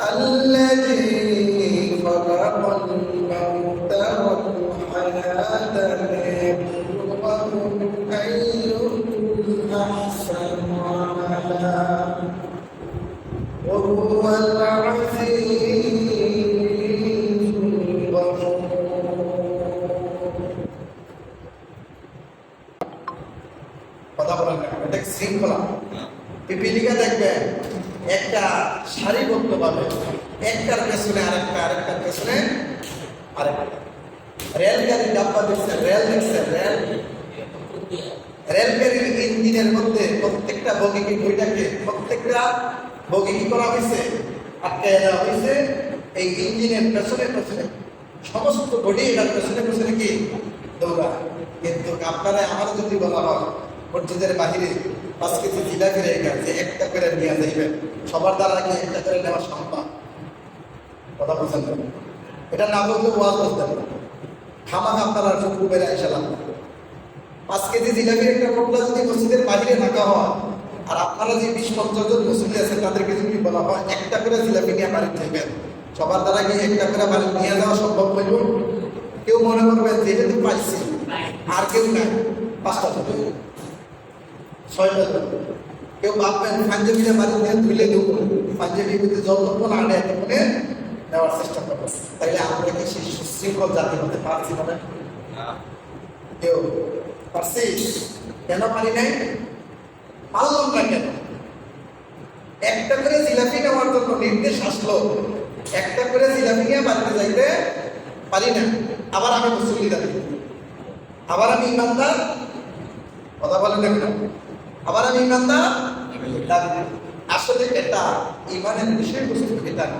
الذي خلق الموت والحياة ليبلوكم أيكم أحسن عملا وهو العزيز الغفور কথা বলেন না এটা শৃঙ্খলা পিপিলিকা দেখবেন একটা সারিবদ্ধ ভাবে একটার পেছনে আরেকটা, আরেকটার পেছনে আরেকটা। রেলগাড়ির ডাব্বা দেখছেন রেল দেখছেন রেল। রেলগাড়ির ইঞ্জিনের মধ্যে প্রত্যেকটা বগি কি বইটাকে প্রত্যেকটা বগি কি করা হয়েছে? আটকে দেওয়া হয়েছে। এই ইঞ্জিনের পেছনে পেছনে, সমস্ত বডি এটার পেছনে পেছনে কি? দৌড়া। কিন্তু আপনারা আমার যদি বলা হয়, মসজিদের বাহিরে পাঁচ কেজি জিলাপি রেখে যে একটা করে নিয়ে যাইবেন, সবার দ্বারা কি একটা করে নেওয়া সম্ভব? কথা বলছেন না? এটা না বলতে ওয়াজ বলতে পারে খামাক আপনারা চুপ বেড়ে আইসালাম পাঁচ কেজি জিলাপির একটা পোটলা যদি মসজিদের বাহিরে রাখা হয়, আর আপনারা যে বিশ পঞ্চাশ জন মুসলিম আছেন, তাদেরকে যদি বলা হয়, একটা করে জিলাপি নিয়ে বাড়ি থাকবেন। সবার দ্বারা কি একটা করে বাড়ি নিয়ে যাওয়া সম্ভব হইব? কেউ মনে করবেন যে যেহেতু পাইছি আর কেউ নাই। পাঁচটা তো ছয়টা কেউ ভাববেন, পাঞ্জাবিটা বাড়ি নিয়ে তুলে দেবো পাঞ্জাবি কিন্তু যতক্ষণ আনে, এতক্ষণে নেওয়ার চেষ্টা করব। তাইলে আমরা কি সেই সুশৃঙ্খল জাতি হতে পারছি মানে কেউ পারছি? কেন পারি নাই? পারলাম না কেন? একটা করে জিলাপি নেওয়ার জন্য নির্দেশ আসলো। একটা করে জিলাপি নিয়ে বাড়িতে যাইতে পারি না। আবার আমি মুসল্লি দাবি আবার আমি ইমানদার। কথা বলেন না কেন? আবার আমি ইমানদার? আসলে এটা ইমানের বিষয়বস্তু এটা না।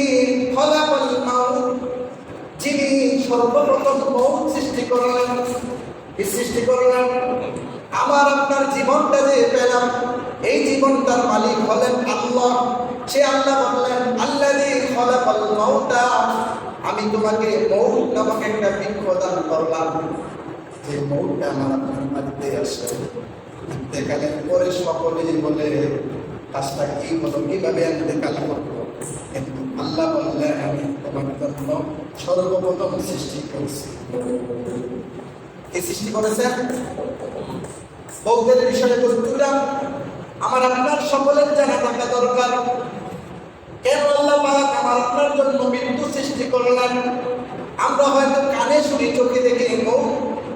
সর্বপ্রথম মৌত সৃষ্টি করলেন। কি সৃষ্টি করলেন আমার আপনার জীবনটা যে পেলাম, এই জীবনটার মালিক হলেন আল্লাহ। সে আল্লাহ বললেন আল্লাহ খলাকাল মাউতা আমি তোমাকে মৌত নামক একটা বৃক্ষ দান করলাম। যে মৌতটা আমার আপনার বাড়িতে আসে ইন্তেকালের পরে সকলেই বলে, কাজটা কি হলো? কীভাবে ইন্তেকাল করব? কিন্তু আল্লাহ বললেন আমি তোমার জন্য সর্বপ্রথম সৃষ্টি করেছি। কি সৃষ্টি করেছেন বৌদ্ধের বিষয়ে বস্তুরা আমার আপনার সকলের জানা থাকা দরকার। কেন আল্লাহ পাক আমার আপনার জন্য মৃত্যু সৃষ্টি করলেন? আমরা হয়তো কানে শুনি, চোখে দেখে মৌ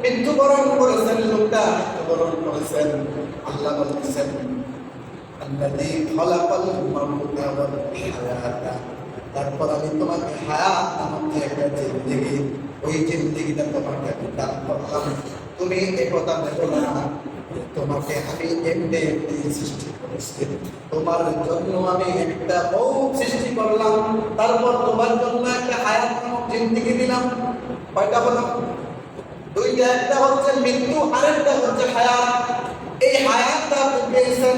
মৃত্যুবরণ করেছেন, লোকটা মৃত্যুবরণ করেছেন। আল্লাহ বলতেছেন খলাকাল মাউতা ওয়াল হায়াতা। তারপর আমি তোমাকে হায়াত নামক একটা জিন্দেগি, ওই জিন্দেগিটা তোমাকে আমি দান করলাম। তুমি এ কথা দেখো না, তোমাকে আমি এমনি এমনি সৃষ্টি করেছি। তোমার জন্য আমি একটা বউ সৃষ্টি করলাম, তারপর তোমার জন্য একটা হায়াত নামক জিন্দেগি দিলাম। কয়টা হলো? দুইটা, একটা হচ্ছে মৃত্যু, আরেকটা হচ্ছে হায়াত। এই হায়াতটা পেয়েছেন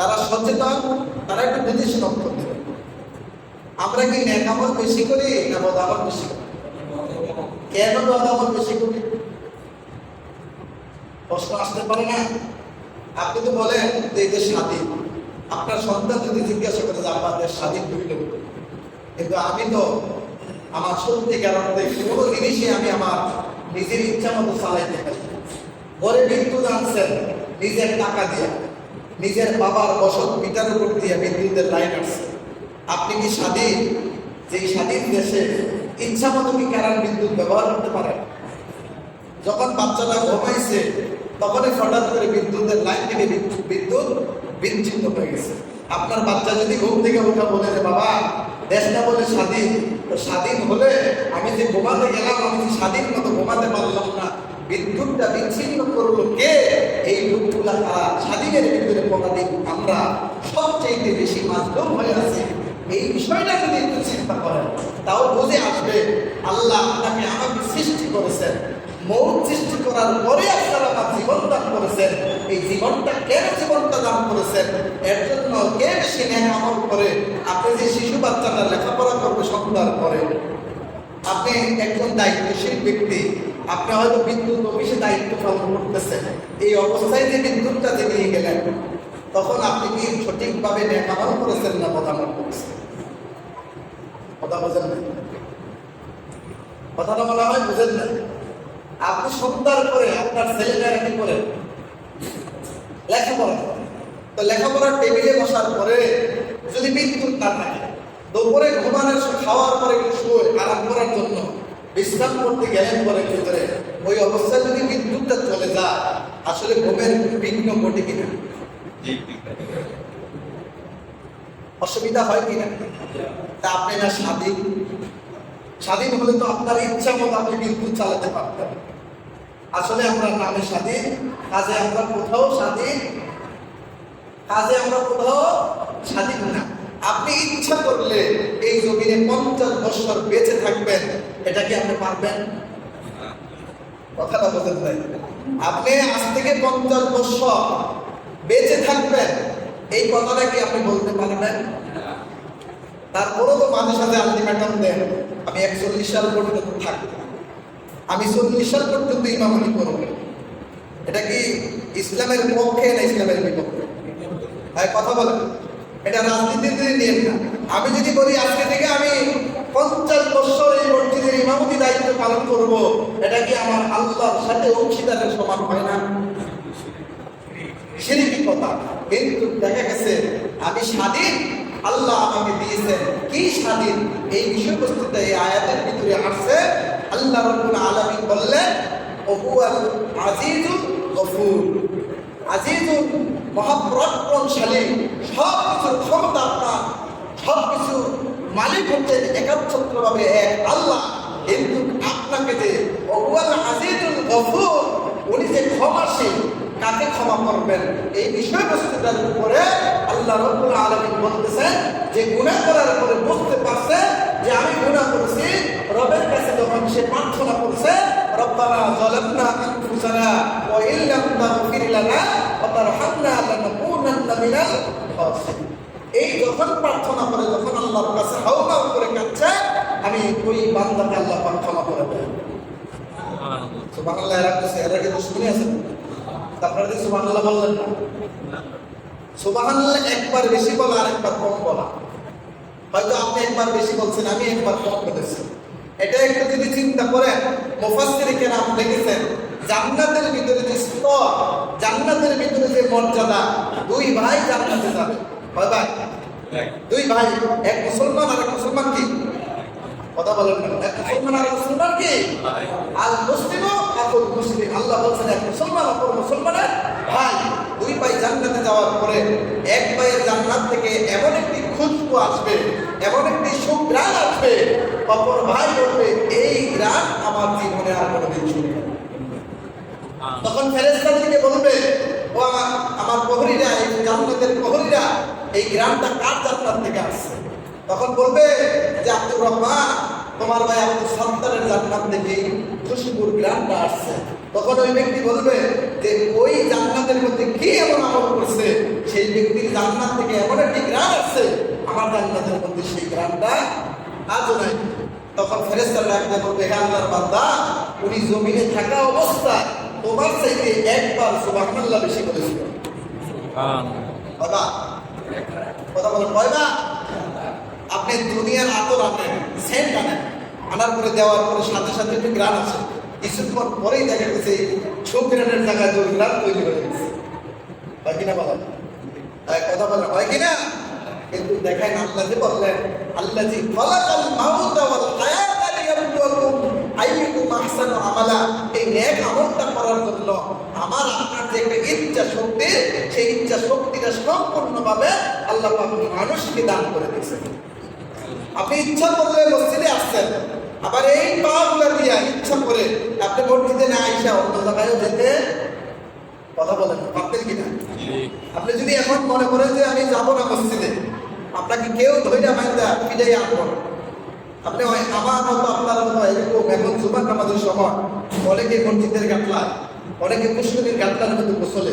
তারা সচেতন, তারা একটু বুঝে শুনে উত্তর আমরা কি নেকামল বেশি করি, না বদামল বেশি করি? কেন বদামল বেশি করি? প্রশ্ন আসতে পারে না। আপনি তো বলেন যে এই দেশ স্বাধীন। আপনার সন্তান যদি জিজ্ঞাসা করে যে আমাদের স্বাধীন হইল কিন্তু আমি তো আমার সত্যি কারণে কোনো জিনিসই আমি আমার নিজের ইচ্ছা মতো চালাইতে পারি ঘরে বিদ্যুৎ আনছেন নিজের টাকা দিয়ে। নিজের বাবার বসত পিতার উপর দিয়ে বিদ্যুতের লাইন আসছে। আপনি কি স্বাধীন? যে স্বাধীন দেশে ইচ্ছা মতো কি কারণ বিদ্যুৎ ব্যবহার করতে পারেন? যখন বাচ্চাটা ঘুমাইছে, তখনই হঠাৎ করে বিদ্যুতের লাইন থেকে বিদ্যুৎ বিচ্ছিন্ন হয়ে গেছে। আপনার বাচ্চা যদি ঘুম থেকে ওঠা বলে যে, বাবা, দেশটা বলে স্বাধীন, তো স্বাধীন হলে আমি যে ঘুমাতে গেলাম, আমি যে স্বাধীন মতো ঘুমাতে পারলাম না, বিদ্যুৎটা বিচ্ছিন্ন করল কে? এই লোকগুলা তারা স্বাধীনের ভিতরে পদাধিক আমরা সবচেয়ে বেশি মাধ্যম হয়ে আছি। এই বিষয়টা যদি একটু চিন্তা করেন, তাও বুঝে আসবে আল্লাহ আপনাকে আমাকে সৃষ্টি করেছেন। মৌত সৃষ্টি করার পরে আপনারা আমার জীবন দান করেছেন। এই জীবনটা কেন জীবনটা দান করেছেন? এর জন্য কে বেশি ন্যায় আমল করে? আপনি যে শিশু বাচ্চাটা লেখাপড়া করবে সন্ধ্যার পরে। আপনি একজন দায়িত্বশীল ব্যক্তি আপনি হয়তো বিদ্যুৎ অফিসে দায়িত্ব পালন করতেছেন। এই অবস্থায় যে বিদ্যুৎটা নিয়ে গেলেন। তখন আপনি কি সঠিকভাবে নেকামল করেছেন না মতামত করেছেন কথা বোঝেন না কথাটা বলা হয় বুঝেন না আপনি সন্ধ্যার পরে আপনার ছেলেমেয়েরা কি করে? লেখাপড়া তো লেখাপড়ার টেবিলে বসার পরে যদি বিদ্যুৎ না থাকে, দুপুরে ঘুমানোর খাওয়ার পরে শুয়ে আরাম করার জন্য বিশ্রাম করতে গেলেন পরে ভিতরে। ওই অবস্থায় যদি বিদ্যুৎটা চলে যায়, আসলে ঘুমের বিঘ্ন ঘটে কিনা? অসুবিধা হয় কিনা? তা আপনি না স্বাধীন। স্বাধীন হলে তো আপনার ইচ্ছা মতো আপনি বিদ্যুৎ চালাতে পারতেন। আসলে আমরা নামে স্বাধীন, কাজে আমরা কোথাও স্বাধীন, কাজে আমরা কোথাও স্বাধীন না। আপনি ইচ্ছা করলে এই জমিনে পঞ্চাশ বছর বেঁচে থাকবেন। এটা কি আপনি পারবেন? কথাটা বোঝেন নাই আপনি আজ থেকে পঞ্চাশ বছর বেঁচে থাকবেন। এই কথাটা কি আপনি বলতে পারবেন? তারপরেও তো মাঝে সাথে আলটিমেটাম দেন, আমি একচল্লিশ সাল পর্যন্ত থাকব। আমি চল্লিশ সাল পর্যন্ত ইমামতি করব। এটা কি ইসলামের পক্ষে না ইসলামের বিপক্ষে? কথা বলেন। এটা রাজনীতির দিকে নিয়ে না। আমি যদি বলি আজকে থেকে আমি পঞ্চাশ বছর এই মসজিদের ইমামতি দায়িত্ব পালন করব, এটা কি আমার আল্লাহর সাথে অংশীদারের সমান হয় না? সেরকম কথা। কিন্তু দেখা গেছে, আমি স্বাধীন, আল্লাহ আমাকে দিয়েছেন। কি স্বাধীন? এই বিষয়বস্তুটা এই আয়াতের ভিতরে আসছে। আল্লাহ রব্বুল আলামিন বললেন ওহুয়াল আজিজুল গফুর। আজিজুল মহাপরাক্রমশালী সব কিছুর ক্ষমতা আপনার সব কিছু মালিক হচ্ছেন একাচ্ছত্রভাবে এক আল্লাহ। কিন্তু আপনাকে যে ওহুয়াল আজিজুল উনি যে ক্ষমাশীল, কাকে ক্ষমা করবেন? এই বিষয়বস্তুটার উপরে আল্লাহ রব্বুল আলামিন বলতেছেন যে গুনাহ করার পরে বুঝতে পারছে যে আমি গুনাহ করেছি, রবের কাছে যখন সে প্রার্থনা করছে, রব্বানা যালামনা আনফুসানা ওয়া ইল্লাম তাগফির লানা ওয়া তারহামনা লানাকুনান্না মিনাল খাসিরিন. এই যখন প্রার্থনা করে, যখন আল্লাহর কাছে হাওমাও করে কাঁদছে আমি ওই বান্দাকে আল্লাহ পাক ক্ষমা করে দেয় সুবহানাল্লাহ এরা কিছু এরা কি দুশ্মনী আছে? আপনারা যে সুবহানাল্লাহ বললেন না। সুবহানাল্লাহ একবার বেশি বলা আর একবার কম বলা। হয়তো আপনি একবার বেশি বলছেন আমি একবার কম বলেছি। এটা একটু যদি চিন্তা করেন মুফাসসির কেরাম লিখেছেন জান্নাতের ভিতরে যে স্তর জান্নাতের ভিতরে যে মর্যাদা দুই ভাই জান্নাতে যাবে। ভাই? দুই ভাই এক মুসলমান আর এক মুসলমান কি? কথা বলেন না। এক মুসলমান আর মুসলমান কি? আল মুসলিম আকুল মুসলিম। আল্লাহ বলছেন এক মুসলমান অপর মুসলমানের ভাই। দুই ভাই জান্নাতে যাওয়ার পরে এক ভাইয়ের জান্নাত থেকে এমন একটি খুশবু আসবে এমন একটি সুগ্রাণ আসবে অপর ভাই বলবে এই গ্রাণ আমার জীবনে আর কোনোদিন শুনি নাই। তখন ফেরেস্তাদেরকে বলবে ও আমার আমার প্রহরীরা এই জান্নাতের প্রহরীরা এই গ্রামটা কার জান্নাত থেকে আসছে? তখন বলবে যে আব্দুর রহমান তোমার ভাই আব্দুল সন্তানের জান্নাত এই খুশবুর গ্রামটা আসছে। তখন ওই ব্যক্তি বলবে যে, ওই জান্নাতের মধ্যে কি এমন আমল করছে? সেই ব্যক্তির জান্নাত থেকে এমন একটি গ্রাম আসছে। আমার জান্নাতের মধ্যে সেই গ্রামটা আজও নাই। তখন ফেরেস্তার ডাকতে বলবে, হে আল্লাহর বান্দা, উনি জমিনে থাকা অবস্থায় তোমার চাইতে একবার সুবহানাল্লাহ বেশি বলেছিল। বাবা কথা বলেন কয়বা আপনি দুনিয়ার আতর আনেন, সেন্ট আনেন। আনার পরে দেওয়ার পরে সাথে সাথে একটু গ্রান আছে। কিছুক্ষণ পরেই দেখা গেছে ছোট গ্রানের জায়গায় দুই গ্রান তৈরি হয়ে গেছে। হয় কিনা তাই কথা বলেন হয় কিনা? কিন্তু দেখেন আল্লাহ যে বললেন আল্লাহ জি খলাকাল মাউতা ওয়াল হায়াতা আমালা। এই করার আপনার যে একটা ইচ্ছা শক্তি, সেই ইচ্ছা শক্তিটা আল্লাহ দান করে আপনি ইচ্ছা করলে মসজিদে আসছেন। আবার এই পাগুলা দিয়া ইচ্ছা করে আপনি মসজিদে না আইসা অন্য জায়গায়ও যেতে কথা বলেন, পারতেন কিনা? আপনি যদি এখন মনে করেন যে আমি যাব না মসজিদে, আপনাকে কেউ ধৈর্য মাইন্দা ফিরাই আনব। আপনি হয় আমার মতো, আপনার মতো এরকম এখন জুমার নামাজের সময় অনেকে মসজিদের গাটলা অনেকে মুসলিমের গাটলার মধ্যে গোসলে,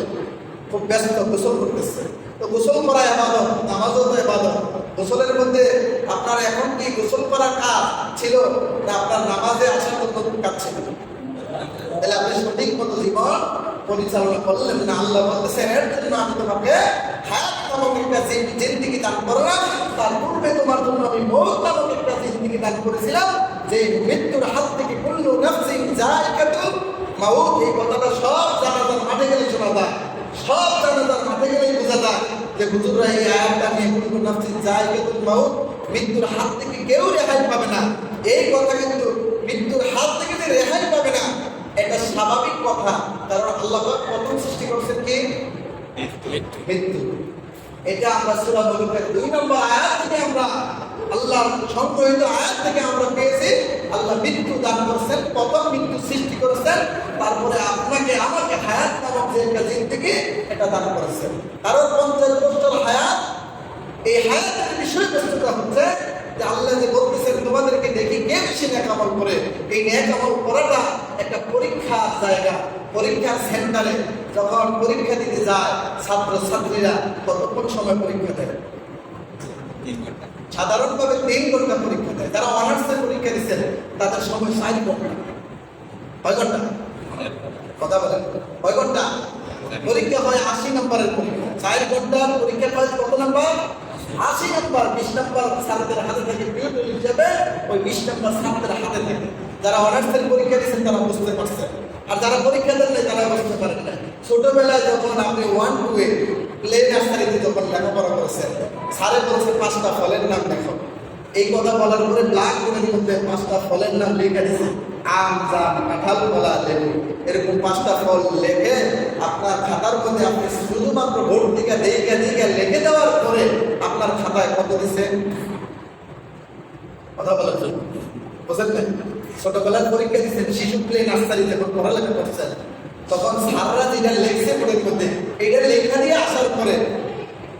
খুব ব্যস্ত, গোসল করতেছে। তো গোসল করা এবাদত নামাজও তো এবাদত গোসলের মধ্যে আপনার এখন কি গোসল করার কাজ ছিল না আপনার নামাজে আসার জন্য কাজ ছিল? তাহলে আপনি সঠিক মতো জীবন পরিচালনা করলেন না? আল্লাহ বলতেছেন এর জন্য আমি তোমাকে হায়াত একটা করলাম জন্য আমি মৌত একটা করেছিলাম, যে হাত থেকে কথাটা সব জানাজার মাঠে গেলে সব মাঠে বোঝা যায়। যে হুজুররা এই আয়াতটা নিয়ে কুল্লু নাফসিন জায়গাতুল মাউত মৃত্যুর হাত থেকে কেউ রেহাই পাবে না। এই কথা কিন্তু মৃত্যুর হাত থেকে যে রেহাই পাবে না এটা স্বাভাবিক কথা। কারণ আল্লাহ প্রথম সৃষ্টি করছেন কি? মৃত্যু। এটা আমরা সুরা দুই নম্বর আয়াত থেকে আমরা আল্লাহর সংগ্রহিত আয়াত থেকে আমরা পেয়েছি, আল্লাহ মৃত্যু দান করছেন, প্রথম মৃত্যু সৃষ্টি করেছেন, তারপরে আপনাকে আমাকে হায়াত নামক যে একটা জিন্দিগি এটা দান করেছেন। কারণ পঞ্চাশ বছর হায়াত, এই হায়াতের বিষয়বস্তুটা হচ্ছে যে আল্লাহ যে বলতেছেন, তোমাদেরকে দেখি কে বেশি ন্যাক আমল করে? এই ন্যাক আমল করাটা একটা পরীক্ষার জায়গা, পরীক্ষার সেন্টারে যখন পরীক্ষা দিতে যায় ছাত্র ছাত্রীরা কতক্ষণ সময় পরীক্ষা দেয়। সাধারণভাবে তিন ঘণ্টা পরীক্ষা দেয়। যারা অনার্সের পরীক্ষা দিচ্ছেন তাদের সময় ষাট ঘণ্টা কয় ঘণ্টা? কথা বলেন। কয় ঘণ্টা? পরীক্ষা হয় আশি নম্বরের পরীক্ষা। চার ঘণ্টার পরীক্ষা হয় কত নম্বর? আশি নম্বর। বিশ নম্বর ছাত্রদের হাতে থাকে টিউটর হিসেবে, ওই বিশ নম্বর ছাত্রের হাতে থাকে। যারা অনার্সের পরীক্ষা দিচ্ছেন তারা বুঝতে পারছেন। আর যারা পরীক্ষা দেন নাই, তারা বুঝতে পারেন না ছোটবেলায় যখন আপনি ওয়ান টু এ প্লে নার্সারিতে যখন লেখাপড়া করেছেন বলছে পাঁচটা ফলের নাম এই কথা বলার পরে ব্ল্যাক বোর্ডের মধ্যে পাঁচটা ফলের নাম আম, জাম, কাঁঠাল লেবু। এরকম পাঁচটা ফল লেখে আপনার খাতার মধ্যে আপনি শুধুমাত্র ভোট দিকে দিকে দিকে লিখে দেওয়ার পরে আপনার খাতায় কত দিছে? কথা বলার জন্য। বুঝলেন? ছোটবেলার পরীক্ষা দিচ্ছেন শিশু প্লে নার্সারি যখন পড়ালেখা করছেন। তখন সাররা যেটা লেখছে বোর্ডের মধ্যে এইটা লেখা দিয়ে আসার পরে,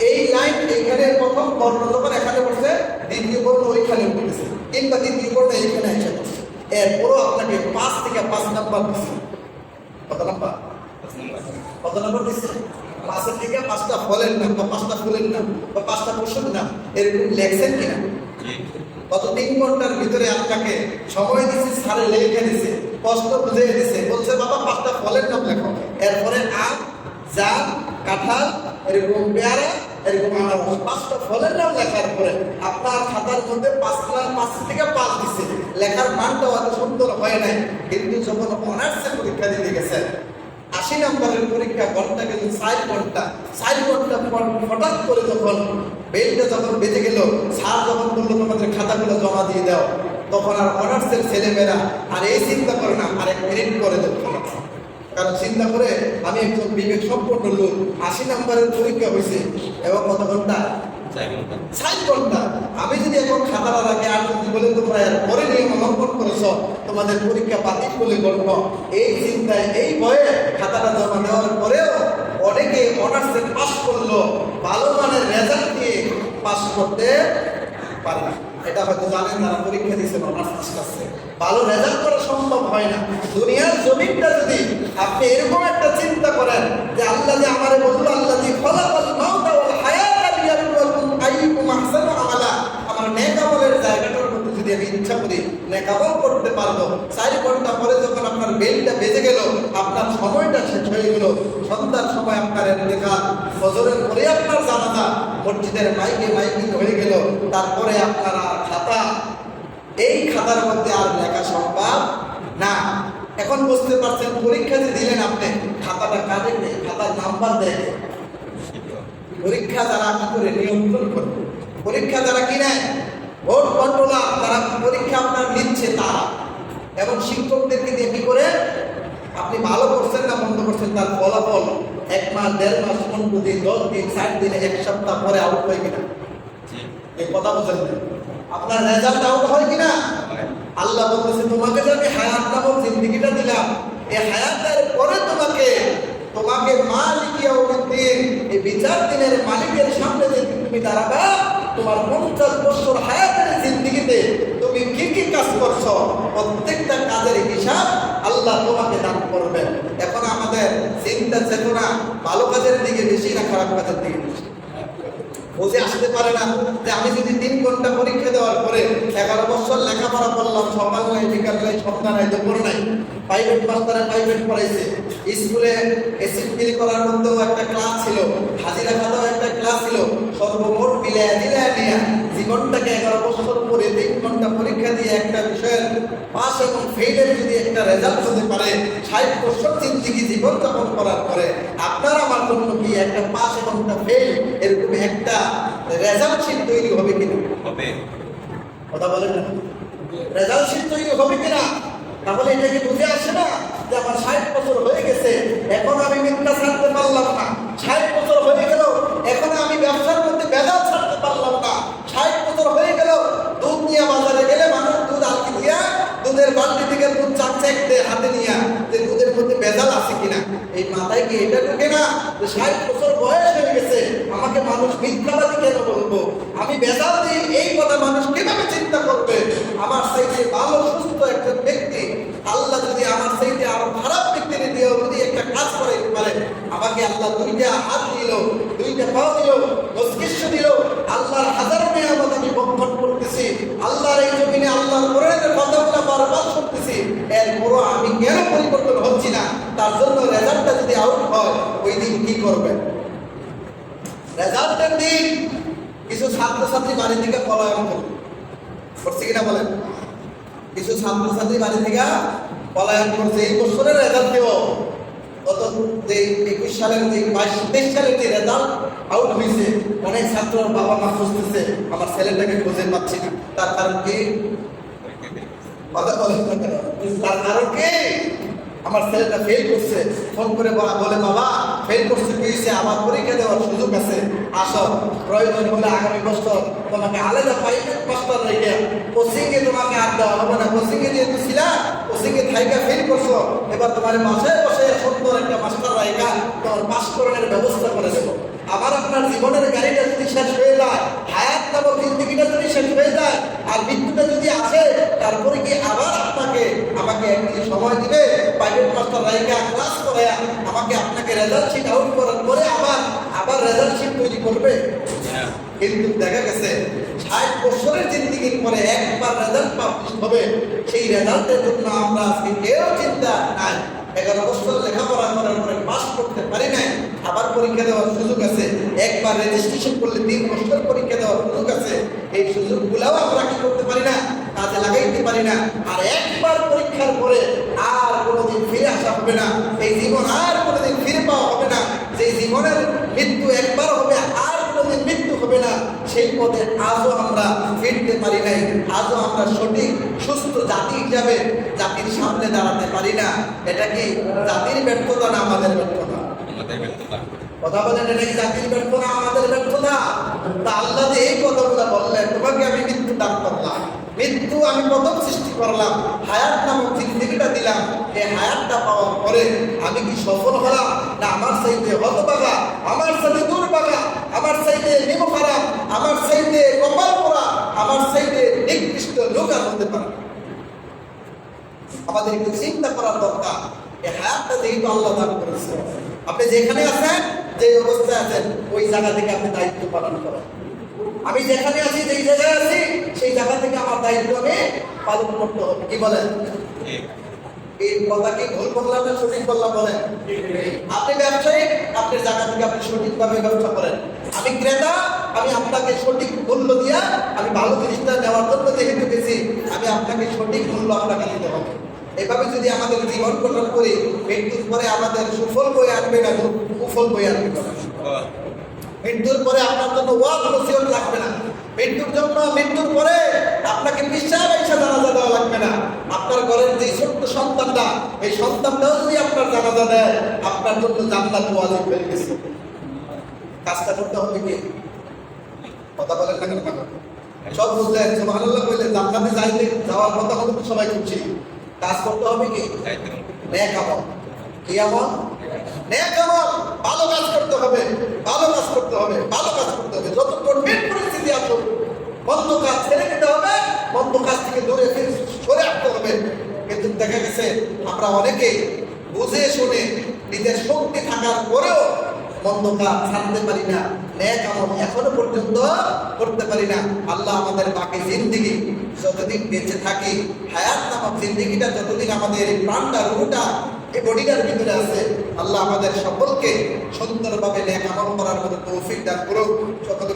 এই লাইন এইখানে প্রথম বর্ণ যখন এখানে পড়ছে, দ্বিতীয় বর্ণ ওইখানে পড়েছে কিংবা দ্বিতীয় বর্ণ এইখানে এসে পড়ছে এরপরও আপনাকে পাঁচ থেকে পাঁচ নাম্বার দিচ্ছে। কত নাম্বার? কত নম্বর দিচ্ছে? পাঁচের থেকে পাঁচটা ফলের নাম, বা পাঁচটা ফুলের নাম, বা পাঁচটা পশুর নাম, এরকম লেখছেন কিনা? গত তিন ঘণ্টার ভিতরে আপনাকে সময় দিচ্ছে, সারে লেখে দিছে কষ্ট বুঝে দিছে। বলছে, বাবা, পাঁচটা ফলের নাম লেখো। এরপরে আম, জাম, কাঁঠাল, এরকম পেয়ারা, এরকম আনারস। পাঁচটা ফলের নাম লেখার পরে আপনার খাতার মধ্যে পাঁচ ক্লাস পাঁচ থেকে পাঁচ দিছে। লেখার মানটাও এত সুন্দর হয় নাই। কিন্তু যখন অনার্সের পরীক্ষা দিতে গেছেন আশি নম্বরের পরীক্ষা ঘণ্টা গেল চার ঘণ্টা। চার ঘণ্টা হঠাৎ করে যখন বেলটা যখন বেজে গেল, স্যার যখন বলল, তোমাদের খাতাগুলো জমা দিয়ে দাও। তখন আর অনার্সের ছেলেমেয়েরা আর এই চিন্তা করে না আর এক মিনিট করে দেবো কারণ চিন্তা করে আমি একজন বিবেক সম্পন্ন লোক আশি নম্বরের পরীক্ষা হয়েছে এবং কত ঘণ্টা? ষাট ঘণ্টা। আমি যদি এখন খাতাটা রাখি আর যদি বলে তোমরা এর পরে নিয়ম লঙ্ঘন করেছ তোমাদের পরীক্ষা বাতিল বলে গণ্য। এই চিন্তায় এই ভয়ে খাতাটা জমা দেওয়ার পরেও অনেকে অনার্সে পাস করল ভালো মানের রেজাল্ট দিয়ে পাস করতে পারে না। এটা হয়তো জানেন যারা পরীক্ষা দিয়েছেন অনার্স করছে ভালো রেজাল্ট করা সম্ভব হয় না। দুনিয়ার জমিনটা যদি আপনি এরকম একটা চিন্তা করেন যে আল্লাহ যে আমার বলল, আল্লাহ যে ফলাফল আমার নেক জায়গাটার মধ্যে আমি ইচ্ছা করি, নেক করতে পারব। চার ঘণ্টা পরে যখন আপনার বেলটা বেজে গেল, আপনার সময়টা শেষ হয়ে গেল, সন্ধ্যার সময় আপনার ইন্তেকাল ফজরের পরে আপনার জানাজা মসজিদের মাইকে মাইকিং হয়ে গেল। তারপরে আপনার খাতা। এই খাতার মধ্যে আর লেখা সম্ভব না। এখন বুঝতে পারছেন পরীক্ষা যে দিলেন আপনি খাতাটা কাজে নেই খাতার নাম্বার দেয় পরীক্ষা যারা কি করে? নিয়ন্ত্রণ করে। পরীক্ষা যারা কি নেয় ভোট কন্ট্রোলার তারা পরীক্ষা আপনার নিচ্ছে তারা এবং শিক্ষকদেরকে দিয়ে কি করে? আপনি ভালো করছেন না মন্দ করছেন তার ফলাফল এক মাস দেড় মাস পনেরো দিন দশ দিন ষাট দিন এক সপ্তাহ পরে আউট হয় কিনা? এই কথা বলছেন আপনার রেজাল্ট আউট হয় কিনা? আল্লাহ বলতেছে, তোমাকে যে আমি হায়াত নামক জিন্দিগিটা দিলাম, এই হায়াতের পরে তোমাকে তোমাকে মালিক ইয়াউমিদ্দিন, এই বিচার দিনের মালিকের সামনে যে তুমি দাঁড়াবা, তোমার পঞ্চাশ বছর হায়াতের জিন্দিগিতে তুমি কি কি কাজ করছ, প্রত্যেকটা কাজের হিসাব আল্লাহ তোমাকে দান করবে এখন আমাদের চিন্তা চেতনা ভালো কাজের দিকে, বেশি না খারাপ কাজের দিকে? বেশি বুঝে আসতে পারে না। যে আমি যদি তিন ঘণ্টা পরীক্ষা দেওয়ার পরে এগারো বছর লেখাপড়া করলাম সকাল নাই বিকাল নাই সন্ধ্যা নাই দুপুর নাই। প্রাইভেট মাস্টারে প্রাইভেট পড়াইছে। স্কুলে এসিপিল করার মধ্যেও একটা ক্লাস ছিল। হাজিরা খাতাও একটা ক্লাস ছিল। সর্বমোট মিলে দিলে নিয়ে জীবনটাকে এগারো বছর পরে তিন ঘণ্টা পরীক্ষা দিয়ে একটা বিষয়ের পাস এবং ফেইলের যদি একটা রেজাল্ট হতে পারে ষাট বছর জিন্দিগি জীবন যাপন করার পরে আপনার আমার জন্য কি একটা পাস এবং একটা ফেল এরকম একটা রেজাল্ট শিট তৈরি হবে কিনা? হবে। কথা বলেন না। রেজাল্ট শিট তৈরি হবে কিনা? তাহলে এটা কি বুঝে আসে না যে আমার ষাট বছর হয়ে গেছে, এখন আমি মিথ্যা ছাড়তে পারলাম না? ষাট বছর হয়ে গেল, এখন আমি ব্যবসার মধ্যে বেজাল ছাড়তে পারলাম না। ষাট বছর হয়ে গেল, দুধ নিয়ে বাজারে গেলে মানুষ দুধ আলকি দিয়া দুধের বালতি থেকে দুধ চেক হাতে নিয়ে যে দুধের মধ্যে বেজাল আছে কিনা? এই মাথায় কি এটা ঢুকে না যে ষাট বছর বয়স হয়ে গেছে? আমাকে মানুষ মিথ্যাবাদী কেন বলব? আমি বেজাল দিই, এই কথা মানুষ কীভাবে চিন্তা করবে? আমার সাইতে ভালো, সুস্থ একজন ব্যক্তি, আল্লাহ যদি আমার সাইতে আরও খারাপ ব্যক্তির দিয়েও যদি একটা কাজ করে পারে আমাকে আল্লাহ দুইটা হাত দিল, দুইটা পা দিল, মস্তিষ্ক দিল, আল্লাহর হাজার নিয়ামত আমি বক্ষণ করতেছি, আল্লাহর এই জমিনে আল্লাহর বারবার শুনতেছি আমি কেন পরিবর্তন হচ্ছি না? তার জন্য রেজাল্টটা যদি আউট হয়, ওই দিন কি করবেন? রেজাল্টের দিন কিছু ছাত্রছাত্রী বাড়ি থেকে পলায়ন করবে করছে কিনা বলেন? কিছু ছাত্রছাত্রী বাড়ি থেকে পলায়ন করছে। এই বছরের রেজাল্ট দেব গত যে একুশ সালের যে বাইশ, তেইশ সালের যে রেজাল্ট আউট হয়েছে। অনেক ছাত্র বাবা মা খুঁজতেছে। আমার ছেলেটাকে খুঁজে পাচ্ছি না। তার কারণ কি? তার কারণ কি? আমার ছেলেটা ফেল করছে ফোন করে বলা বাবা ফেল করছে পেয়েছে আমার পরীক্ষা দেওয়ার সুযোগ আছে। আসো, প্রয়োজন হলে আগামী বছর তোমাকে আলাদা প্রাইভেট মাস্টার রেখে কোচিংয়ে তোমাকে আর দেওয়া হবে না। কোচিংয়ে যেহেতু ছিল, কোচিংয়ে থাইকা ফেল করছ, এবার তোমার মাসে বসে সুন্দর একটা মাস্টার রেখা তোমার পাস করানোর ব্যবস্থা করে আবার আপনার জীবনের গাড়িটা যদি শেষ হয়ে যায়, হায়াত নামক জিন্দগিটা যদি শেষ হয়ে যায়, আর মৃত্যুটা যদি আসে, তারপরে কি আবার আপনাকে, আমাকে একদিন সময় দিবে? প্রাইভেট মাস্টার রাইকা ক্লাস করে আমাকে আপনাকে রেজাল্ট শিট আউট করার পরে আবার আবার রেজাল্ট শিট তৈরি করবে? কিন্তু দেখা গেছে, ষাট বছরের জিন্দিগির পরে একবার রেজাল্ট পাবলিশ হবে। সেই রেজাল্টের জন্য আমরা আজকে কেউ চিন্তা নাই। এগারো বছর লেখাপড়া করার পরে পাস করতে পারি নাই আবার পরীক্ষা দেওয়ার সুযোগ আছে একবার রেজিস্ট্রেশন করলে তিন বছর পরীক্ষা দেওয়ার সুযোগ আছে। এই সুযোগগুলাও আমরা কি করতে পারি না, কাজে লাগাইতে পারি না। আর একবার পরীক্ষার পরে আর কোনোদিন ফিরে আসা হবে না। এই জীবন আর কোনোদিন ফিরে পাওয়া হবে না। যে জীবনের মৃত্যু একবার হবে, আর কোনোদিন মৃত্যু হবে না, সেই পথে আজও আমরা ফিরতে পারি নাই। আজও আমরা সঠিক, সুস্থ জাতি হিসাবে জাতির সামনে দাঁড়াতে পারি না। এটা কি জাতির ব্যর্থতা না আমাদের ব্যর্থতা আমাদের ব্যর্থতা? কথা বলেন এটা কি জাতির ব্যর্থতা, আমাদের ব্যর্থতা। তা আল্লাহ যে এই কথাগুলো বললেন, তোমাকে আমি মৃত্যু দান করলাম। মৃত্যু আমি প্রথম সৃষ্টি করলাম। হায়াত নামক জিন্দগিটা দিলাম। এই হায়াতটা পাওয়ার পরে আমি কি সফল হলাম? না, আমার সাইডে হতবাগা আমার সাইডে দুর্বাগা আমার সাইডে নিম খারাপ আমার সাইডে কপাল পোড়া, আমার সাইডে নিকৃষ্ট লোক আর হতে পারে আমাদের একটু চিন্তা করার দরকার। এই হায়াতটা যেহেতু আল্লাহ দান করেছে। আপনি যেখানে আছেন যে অবস্থায় আছেন, ওই জায়গা থেকে আপনি দায়িত্ব পালন করেন। আমি যেখানে আছি, যেই জায়গায় আছি, সেই জায়গা থেকে আমার দায়িত্ব আমি পালন করতে হবে। কি বলেন? এই কথা কি ভুল বললাম না, সঠিক বললাম বলেন? আপনি ব্যবসায়ী আপনার জায়গা থেকে আপনি সঠিকভাবে ব্যবসা করেন। আমি ক্রেতা, আমি আপনাকে সঠিক মূল্য দিয়া, আমি ভালো জিনিসটা নেওয়ার জন্য যেহেতু গেছি, আমি আপনাকে সঠিক মূল্য আপনাকে দিতে হবে। এভাবে যদি আমাদের জীবন গঠন করি মৃত্যুর পরে আমাদের সুফল বই আনবে না কুফল বই আনবে না। মৃত্যুর পরে আপনার জন্য ওয়াজ নসিহত লাগবে না। মৃত্যুর জন্য মৃত্যুর পরে আপনাকে বিশ্বাস পয়সা জানাজা দেওয়া লাগবে না। আপনার ঘরের যে ছোট্ট সন্তানটা এই সন্তানটাও যদি আপনার জানাজা দেয় আপনার জন্য জান্নাত ওয়াজিব হয়ে গেছে। কাজটা করতে হবে কি? কথা বলেন না কেন? সব বুঝলেন? সুবহানাল্লাহ কইলেন জান্নাতে যাইতে যাওয়ার কথা হলো সবাই খুশি? কাজ করতে হবে কি? দায়িত্ব আমল কি আমল? নেক আমল ভালো কাজ করতে হবে, ভালো কাজ করতে হবে, ভালো কাজ করতে হবে। যত কঠিন পরিস্থিতি আসুক মন্দ কাজ ছেড়ে দিতে হবে মন্দ কাজ থেকে দূরে সরে আসতে হবে। কিন্তু দেখা গেছে, আমরা অনেকে বুঝে শুনে নিজের শক্তি থাকার পরেও মন্দ কাজ ছাড়তে পারি না। আমল এখনও পর্যন্ত করতে পারি না। আল্লাহ আমাদের বাকি জিন্দিগি যতদিন বেঁচে থাকি, হায়াত নামক জিন্দিগিটা যতদিন আমাদের এই প্রাণটা রুটা এই বডিটার ভিতরে আছে, আল্লাহ আমাদের সকলকে সুন্দরভাবে নেক আমল করার মতো তৌফিক দান করুক। সকলকে